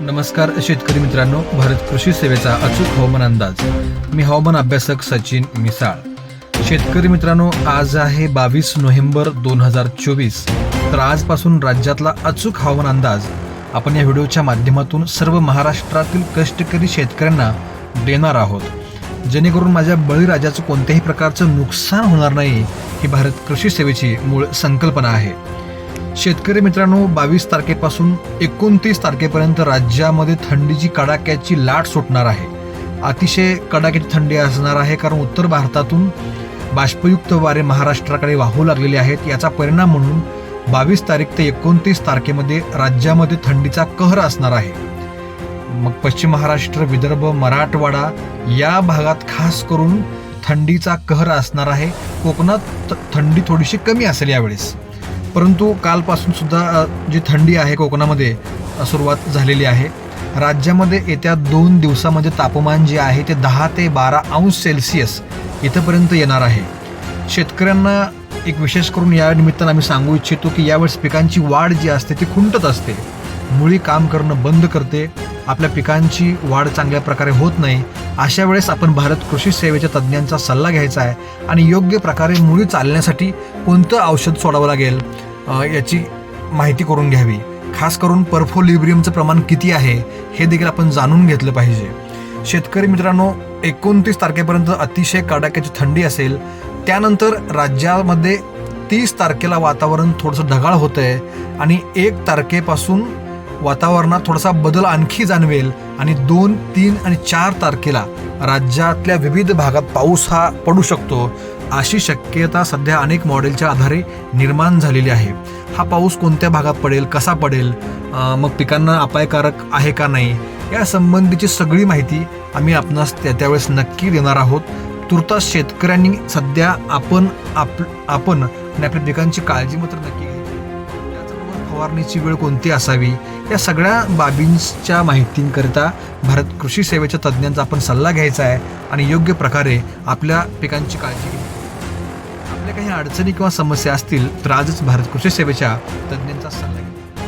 नमस्कार शेतकरी मित्रांनो. भारत कृषी सेवेचा अचूक हवामान अंदाज. मी हवामान अभ्यासक सचिन मिसाळ. शेतकरी मित्रांनो आज आहे बावीस नोव्हेंबर दोन हजार चोवीस. तर आजपासून राज्यातला अचूक हवामान अंदाज. आपण या व्हिडिओच्या माध्यमातून सर्व महाराष्ट्रातील कष्टकरी शेतकऱ्यांना देणार आहोत. जेणेकरून माझ्या बळीराजाचं कोणत्याही प्रकारचं नुकसान होणार नाही ही भारत कृषी सेवेची मूळ संकल्पना आहे. शेतकरी मित्रांनो बावीस तारखेपासून एकोणतीस तारखेपर्यंत राज्यामध्ये थंडीची कडाक्याची लाट सुटणार आहे. अतिशय कडाक्याची थंडी असणार आहे कारण उत्तर भारतातून बाष्पयुक्त वारे महाराष्ट्राकडे वाहू लागलेले आहेत. याचा परिणाम म्हणून बावीस तारीख ते एकोणतीस तारखेमध्ये राज्यामध्ये थंडीचा कहर असणार आहे. मग पश्चिम महाराष्ट्र विदर्भ मराठवाडा या भागात खास करून थंडीचा कहर असणार आहे. कोकणात थंडी थोडीशी कमी असेल यावेळेस. परंतु कालपासून सुद्धा जी थंडी आहे कोकणामध्ये सुरुवात झालेली आहे. राज्यामध्ये येत्या दोन दिवसामध्ये तापमान जे आहे ते दहा ते बारा अंश सेल्सिअस इथंपर्यंत येणार आहे. शेतकऱ्यांना एक विशेष करून या निमित्तानं आम्ही सांगू इच्छितो की यावेळेस पिकांची वाढ जी असते ती खुंटत असते. मुळी काम करणं बंद करते. आपल्या पिकांची वाढ चांगल्या प्रकारे होत नाही अशा वेळेस आपण भारत कृषी सेवेच्या तज्ज्ञांचा सल्ला घ्यायचा आहे आणि योग्य प्रकारे मुळी चालण्यासाठी कोणतं औषध सोडावं लागेल याची माहिती करून घ्यावी. खास करून परफोलिब्रियमचं प्रमाण किती आहे हे देखील आपण जाणून घेतलं पाहिजे. शेतकरी मित्रांनो एकोणतीस तारखेपर्यंत अतिशय कडाक्याची थंडी असेल त्यानंतर राज्यामध्ये तीस तारखेला वातावरण थोडंसं ढगाळ होतं आहे आणि एक तारखेपासून वातावरणात थोडासा बदल आणखी जाणवेल आणि दोन तीन आणि चार तारखेला राज्यातल्या विविध भागात पाऊस हा पडू शकतो अशी शक्यता सध्या अनेक मॉडेलच्या आधारे निर्माण झालेली आहे. हा पाऊस कोणत्या भागात पडेल कसा पडेल मग पिकांना अपायकारक आहे का नाही या संबंधीची सगळी माहिती आम्ही आपणास त्या त्यावेळेस नक्की देणार आहोत. तुर्तास शेतकऱ्यांनी सध्या आपण आप आपण आणि आपल्या पिकांची काळजी मात्र नक्की फवारणीची वेळ कोणती असावी? या सगळ्या बाबींच्या माहितींकरिता भारत कृषी सेवेच्या तज्ज्ञांचा आपण सल्ला घ्यायचा आहे आणि योग्य प्रकारे आपल्या पिकांची काळजी घ्यायची आपल्या काही अडचणी किंवा समस्या असतील तर आजच भारत कृषी सेवेच्या तज्ज्ञांचा सल्ला घ्या.